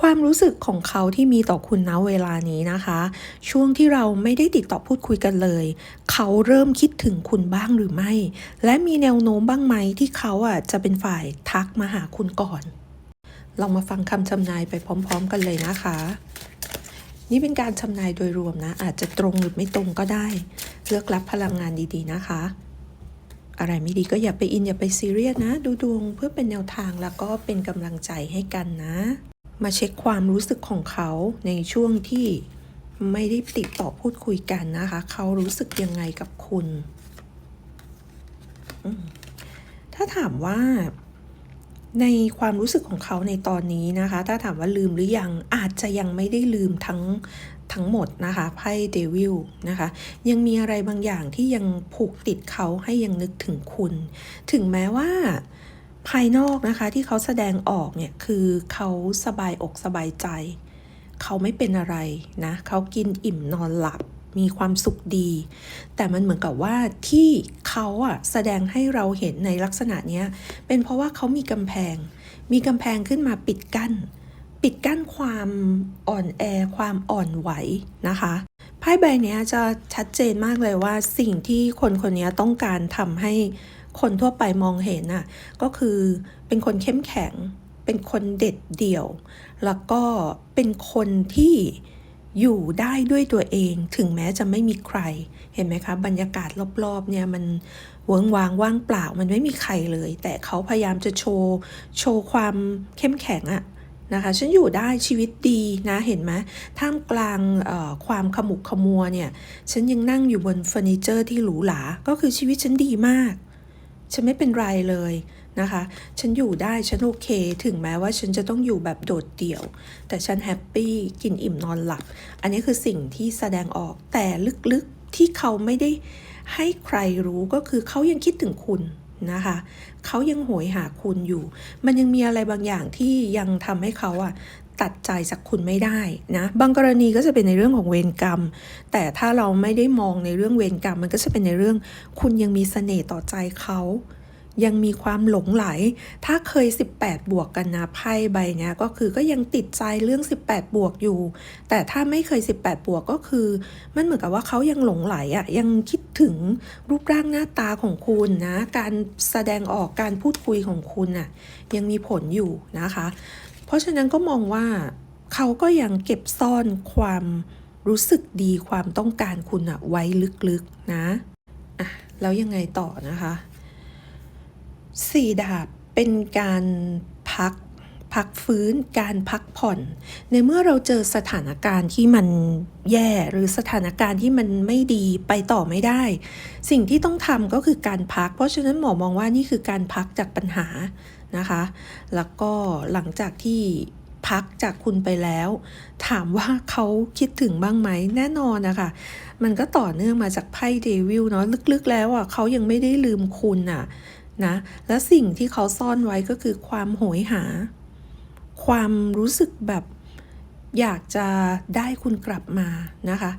ความรู้สึกของเขาที่มีต่อคุณณเวลานี้นะคะ ช่วงที่เราไม่ได้ติดต่อพูดคุยกันเลย เขาเริ่มคิดถึงคุณบ้างหรือไม่ และมีแนวโน้มบ้างไหมที่เขาอะจะเป็นฝ่ายทักมาหาคุณก่อน ลองมาฟังคำทำนายไปพร้อม ๆ กันเลยนะคะ นี่เป็นการทำนายโดยรวมนะ อาจจะตรงหรือไม่ตรงก็ได้ เลือกรับพลังงานดีๆนะคะอะไรไม่ดีก็อย่าไปอินอย่าไปซีเรียสนะ ดูดวงเพื่อเป็นแนวทางแล้วก็เป็นกำลังใจให้กันนะ มาเช็คความรู้สึกของเขาในช่วงที่ไม่ได้ติดต่อพูดคุยกันนะคะ เขารู้สึกยังไงกับคุณ ถ้าถามว่าในความรู้สึกของเขาในตอนนี้นะคะ ถ้าถามว่าลืมหรือยังอาจจะยังไม่ได้ลืมทั้งทั้งหมดนะคะไพ่เดวิลนะคะ ยังมีอะไรบางอย่างที่ยังผูกติดเขาให้ยังนึกถึงคุณ ถึงแม้ว่า ภายนอกนะคะที่เขาแสดงออกเนี่ยคือเขาสบายอกสบายใจ เขาไม่เป็นอะไรนะเขากินอิ่มนอนหลับมีความสุขดี แต่มันเหมือนกับว่าที่เขาอะแสดงให้เราเห็นในลักษณะเนี้ยเป็นเพราะว่าเขามีกำแพง มีกำแพงขึ้นมาปิดกั้น ปิดกั้นความอ่อนแอ ความอ่อนไหวนะคะไพ่ใบนี้จะชัดเจนมากเลยว่าสิ่งที่คนคนนี้ต้องการทำให้ คนทั่วไปมองเห็นน่ะก็คือเป็นคนเข้มแข็ง เป็นคนเด็ดเดี่ยว แล้วก็เป็นคนที่อยู่ได้ด้วยตัวเองถึงแม้จะไม่มีใคร เห็นไหมคะ บรรยากาศรอบๆเนี่ยมันเวิงวางว่างเปล่ามันไม่มีใครเลย แต่เขาพยายามจะโชว์โชว์ความเข้มแข็งอะนะคะฉันอยู่ได้ชีวิตดีนะเห็นไหมท่ามกลางความขมุกขมัวเนี่ย ฉันยังนั่งอยู่บนเฟอร์นิเจอร์ที่หรูหรา ก็คือชีวิตฉันดีมาก ฉันไม่เป็นไรเลยนะคะ ฉันอยู่ได้ ฉันโอเค ถึงแม้ว่าฉันจะต้องอยู่แบบโดดเดี่ยว แต่ฉันแฮปปี้ กินอิ่มนอนหลับ อันนี้คือสิ่งที่แสดงออก แต่ลึกๆ ที่เขาไม่ได้ให้ใครรู้ก็คือเขายังคิดถึงคุณนะคะ เขายังโหยหาคุณอยู่ มันยังมีอะไรบางอย่างที่ยังทำให้เขาอะ ตัดใจจากคุณไม่ได้นะบางกรณีก็จะเป็นในเรื่องของเวรกรรม แต่ถ้าเราไม่ได้มองในเรื่องเวรกรรม มันก็จะเป็นในเรื่อง คุณยังมีเสน่ห์ต่อใจเขายังมีความหลงไหล ถ้าเคย 18 บวกกันนะไพ่ใบเนี้ยก็คือก็ยังติดใจเรื่อง 18 บวกอยู่ แต่ถ้าไม่เคย 18 บวกก็คือ มันเหมือนกับว่าเขายังหลงไหลอะ่ะยังคิดถึงรูปร่างหน้าตาของคุณนะ การแสดงออกการพูดคุยของคุณน่ะยังมีผลอยู่นะคะ เพราะฉะนั้นก็มองว่าเขาก็ยังเก็บซ่อนความรู้สึกดีความต้องการคุณอะไว้ลึกๆนะอะแล้วยังไงต่อนะคะสี่ดาบเป็นการพักพักฟื้นการพักผ่อน ในเมื่อเราเจอสถานการณ์ที่มันแย่หรือสถานการณ์ที่มันไม่ดีไปต่อไม่ได้ สิ่งที่ต้องทำก็คือการพัก เพราะฉะนั้นหมอมองว่านี่คือการพักจากปัญหา นะคะ แล้วก็หลังจากที่พักจากคุณไปแล้ว ถามว่าเขาคิดถึงบ้างไหมแน่นอนนะคะมันก็ต่อเนื่องมาจากไพ่เดวิลเนาะลึกๆ แล้วอะเขายังไม่ได้ลืมคุณอะนะและสิ่งที่เขาซ่อนไว้ก็คือความโหยหา ความรู้สึกแบบอยากจะได้คุณกลับมานะคะ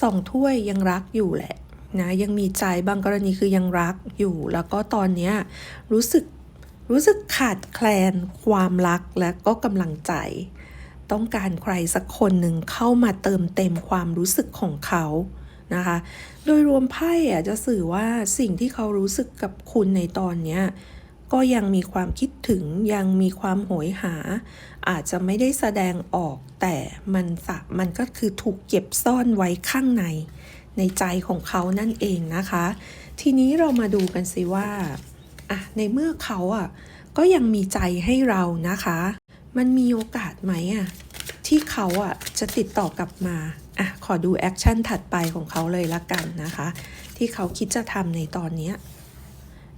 สองถ้วยยังรักอยู่แหละนะยังมีใจบางกรณีคือยังรักอยู่ แล้วก็ตอนนี้รู้สึก รู้สึกขาดแคลนความรักและก็กำลังใจ ต้องการใครสักคนหนึ่งเข้ามาเติมเต็มความรู้สึกของเขานะคะ โดยรวมไพ่อะจะสื่อว่าสิ่งที่เขารู้สึกกับคุณในตอนเนี้ยก็ยังมีความคิดถึงยังมีความโหยหา อาจจะไม่ได้แสดงออก แต่มันสะมันก็คือถูกเก็บซ่อนไว้ข้างใน ในใจของเขานั่นเองนะคะ ทีนี้เรามาดูกันสิว่า อะในเมื่อเขาอะก็ยังมีใจให้เรานะคะ มันมีโอกาสไหมอะที่เขาอะจะติดต่อกลับมาอะขอดูแอคชั่นถัดไปของเขาเลยละกันนะคะ ที่เขาคิดจะทำในตอนนี้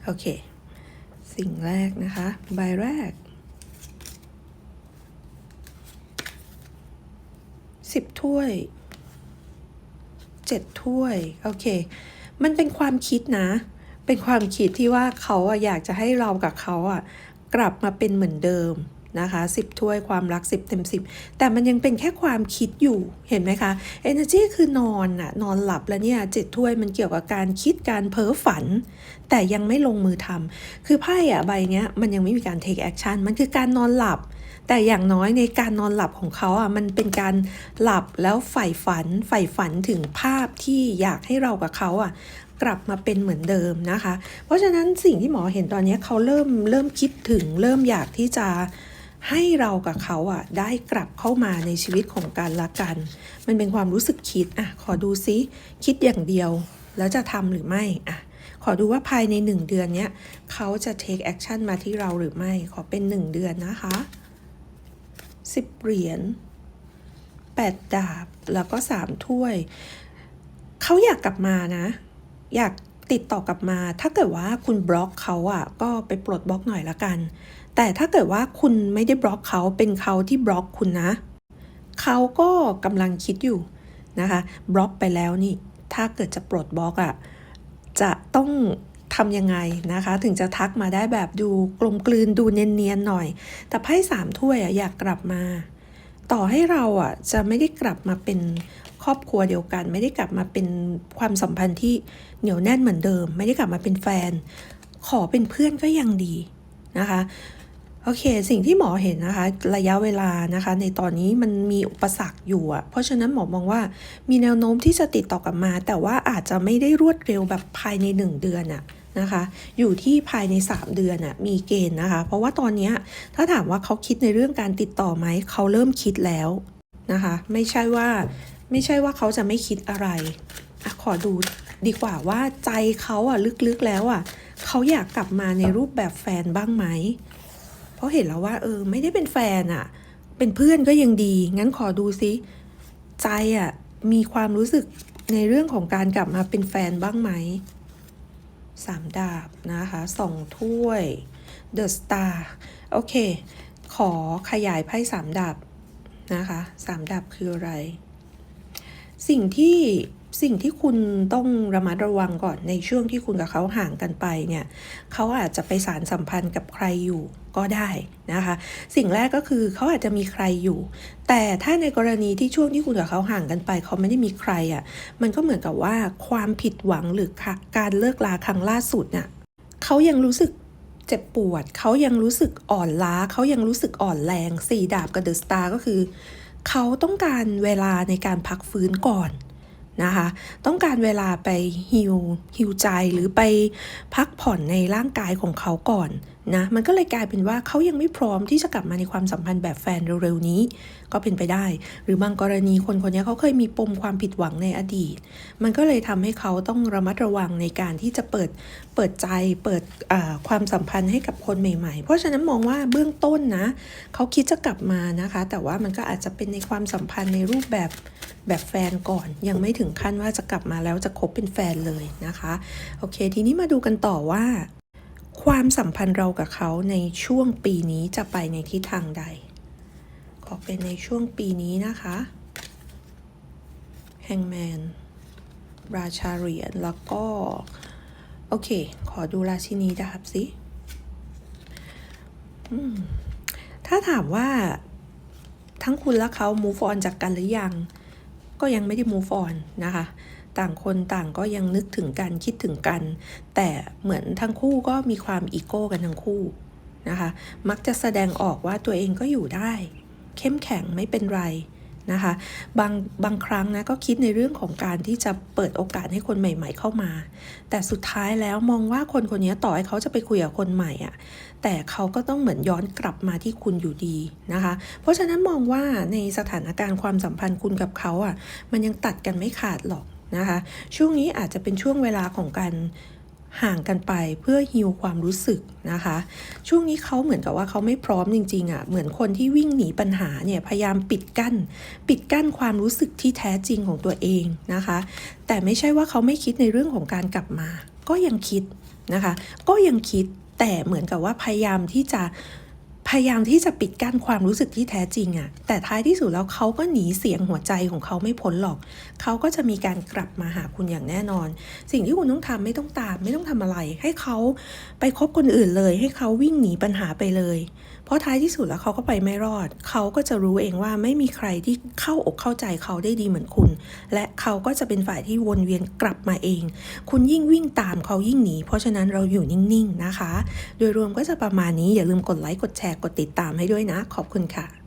โอเค สิ่งแรกนะคะใบแรกสิบถ้วยเจ็ดถ้วย โอเค มันเป็นความคิดนะ เป็นความคิดที่ว่าเขาอะอยากจะให้เรากับเขาอะกลับมาเป็นเหมือนเดิมนะคะ10ถ้วยความรัก 10 เต็ม 10 แต่มันยังเป็นแค่ความคิดอยู่เห็นไหมคะ Energy คือนอนอะนอนหลับแล้วเนี่ยเจ็ดถ้วยมันเกี่ยวกับการคิดการเพ้อฝัน แต่ยังไม่ลงมือทำคือไพ่อะใบเนี้ยมันยังไม่มีการ take action มันคือการนอนหลับ แต่อย่างน้อยในการนอนหลับของเขาอะมันเป็นการหลับแล้วใฝ่ฝันใฝ่ฝันถึงภาพที่อยากให้เรากับเขาอะ กลับมาเป็นเหมือนเดิมนะคะ เพราะฉะนั้นสิ่งที่หมอเห็นตอนนี้เขาเริ่มเริ่มคิดถึงเริ่มอยากที่จะให้เรากับเขาอะได้กลับเข้ามาในชีวิตของการละกัน มันเป็นความรู้สึกคิดอะขอดูซิคิดอย่างเดียว แล้วจะทำหรือไม่อะขอดูว่าภายในหนึ่งเดือนเนี้ยเขาจะ take action มาที่เราหรือไม่ ขอเป็นหนึ่งเดือนนะคะสิบเหรียญแปดดาบ แล้วก็สามถ้วย เขาอยากกลับมานะ อยากติดต่อกลับมา ถ้าเกิดว่าคุณบล็อกเขาอะ ก็ไปปลดบล็อกหน่อยละกัน แต่ถ้าเกิดว่าคุณไม่ได้บล็อกเขาเป็นเขาที่บล็อกคุณนะ เขาก็กำลังคิดอยู่นะคะบล็อกไปแล้วนี่ ถ้าเกิดจะปลดบล็อกอะจะต้องทำยังไงนะคะ ถึงจะทักมาได้แบบดูกลมกลืนดูเนียนๆหน่อย แต่ไพ่สามถ้วยอะอยากกลับมา ต่อให้เราอะจะไม่ได้กลับมาเป็นครอบครัวเดียวกัน ไม่ได้กลับมาเป็นความสัมพันธ์ที่เหนียวแน่นเหมือนเดิม ไม่ได้กลับมาเป็นแฟน ขอเป็นเพื่อนก็ยังดีนะคะโอเค สิ่งที่หมอเห็นนะคะ ระยะเวลานะคะ ในตอนนี้มันมีอุปสรรคอยู่อะเพราะฉะนั้นหมอมองว่ามีแนวโน้มที่จะติดต่อกลับมา แต่ว่าอาจจะไม่ได้รวดเร็วแบบภายใน 1 เดือนอะ นะคะ อยู่ที่ภายใน 3 เดือนอะมีเกณฑ์นะคะ เพราะว่าตอนนี้ถ้าถามว่าเขาคิดในเรื่องการติดต่อไหมเขาเริ่มคิดแล้วนะคะ ไม่ใช่ว่าไม่ใช่ว่าเขาจะไม่คิดอะไรอะขอดูดีกว่าว่าใจเขาอะลึกๆแล้วอะเขาอยากกลับมาในรูปแบบแฟนบ้างไหม เพราะเห็นแล้วว่า เออ ไม่ได้เป็นแฟนอะเป็นเพื่อนก็ยังดี งั้นขอดูซิใจอะมีความรู้สึกในเรื่องของการกลับมาเป็นแฟนบ้างไหม สามดาบนะคะสองถ้วย The Star โอเค ขอขยายไพ่สามดาบนะคะสามดาบคืออะไร สิ่งที่ สิ่งที่คุณต้องระมัดระวังก่อนในช่วงที่คุณกับเขาห่างกันไปเนี่ยเขาอาจจะไปสารสัมพันธ์กับใครอยู่ก็ได้นะคะ สิ่งแรกก็คือเขาอาจจะมีใครอยู่ แต่ถ้าในกรณีที่ช่วงที่คุณกับเขาห่างกันไป เขาไม่ได้มีใครอะ่ะมันก็เหมือนกับว่าความผิดหวังหรือการเลิกลาครั้งล่าสุดน่ะเขายังรู้สึกเจ็บปวด เขายังรู้สึกอ่อนล้า เขายังรู้สึกอ่อนแรงสี่ดาบกับเดอะสตาร์ก็คือ เขาต้องการเวลาในการพักฟื้นก่อน นะคะ ต้องการเวลาไปฮิวฮิวใจหรือไปพักผ่อนในร่างกายของเขาก่อน นะมันก็เลยกลายเป็นว่าเขายังไม่พร้อมที่จะกลับมาในความสัมพันธ์แบบแฟนเร็วๆนี้ ก็เป็นไปได้ หรือบางกรณีคนคนนี้เขาเคยมีปมความผิดหวังในอดีต มันก็เลยทำให้เขาต้องระมัดระวังในการที่จะเปิดเปิดใจเปิดความสัมพันธ์ให้กับคนใหม่ ๆ เพราะฉะนั้นมองว่าเบื้องต้นนะเขาคิดจะกลับมานะคะ แต่ว่ามันก็อาจจะเป็นในความสัมพันธ์ในรูปแบบแบบแฟนก่อน ยังไม่ถึงขั้นว่าจะกลับมาแล้วจะคบเป็นแฟนเลยนะคะโอเค ทีนี้มาดูกันต่อว่า ความสัมพันธ์เรากับเขาในช่วงปีนี้จะไปในทิศทางใด ขอเป็นในช่วงปีนี้นะคะแฮงแมนราชาเหรียญแล้วก็ โอเค ขอดูราชินีดาบสิถ้าถามว่าทั้งคุณและเขา move on จากกันหรือยัง ก็ยังไม่ได้ move on นะคะ ต่างคนต่างก็ยังนึกถึงกันคิดถึงกัน แต่เหมือนทั้งคู่ก็มีความอีโก้กันทั้งคู่นะคะ มักจะแสดงออกว่าตัวเองก็อยู่ได้ เข้มแข็งไม่เป็นไรนะคะบางบางครั้งนะก็คิดในเรื่องของการที่จะเปิดโอกาสให้คนใหม่ ๆ เข้ามา แต่สุดท้ายแล้วมองว่าคนคนนี้ต่อให้เขาจะไปคุยกับคนใหม่อะ่ะแต่เขาก็ต้องเหมือนย้อนกลับมาที่คุณอยู่ดีนะคะ เพราะฉะนั้นมองว่าในสถานการณ์ความสัมพันธ์คุณกับเขาอะ่ะมันยังตัดกันไม่ขาดหรอก นะคะ ช่วงนี้อาจจะเป็นช่วงเวลาของการห่างกันไปเพื่อฮิวความรู้สึกนะคะ ช่วงนี้เขาเหมือนกับว่าเขาไม่พร้อมจริงๆอะ่ะเหมือนคนที่วิ่งหนีปัญหาเนี่ยพยายามปิดกั้น ปิดกั้นความรู้สึกที่แท้จริงของตัวเองนะคะ แต่ไม่ใช่ว่าเขาไม่คิดในเรื่องของการกลับมา ก็ยังคิดนะคะ ก็ยังคิดแต่เหมือนกับว่าพยายามที่จะ พยายามที่จะปิดกั้นความรู้สึกที่แท้จริงอะแต่ท้ายที่สุดแล้วเขาก็หนีเสียงหัวใจของเขาไม่พ้นหรอก เขาก็จะมีการกลับมาหาคุณอย่างแน่นอน สิ่งที่คุณต้องทำไม่ต้องตาม ไม่ต้องทำอะไร ให้เขาไปคบคนอื่นเลย ให้เขาวิ่งหนีปัญหาไปเลย เพราะท้ายที่สุดแล้วเขาก็ไปไม่รอด เขาก็จะรู้เองว่าไม่มีใครที่เข้าอกเข้าใจเขาได้ดีเหมือนคุณ และเขาก็จะเป็นฝ่ายที่วนเวียนกลับมาเอง คุณยิ่งวิ่งตามเขายิ่งหนี เพราะฉะนั้นเราอยู่นิ่งๆนะคะ โดยรวมก็จะประมาณนี้อย่าลืมกดไลค์กดแชร์กดติดตามให้ด้วยนะ ขอบคุณค่ะ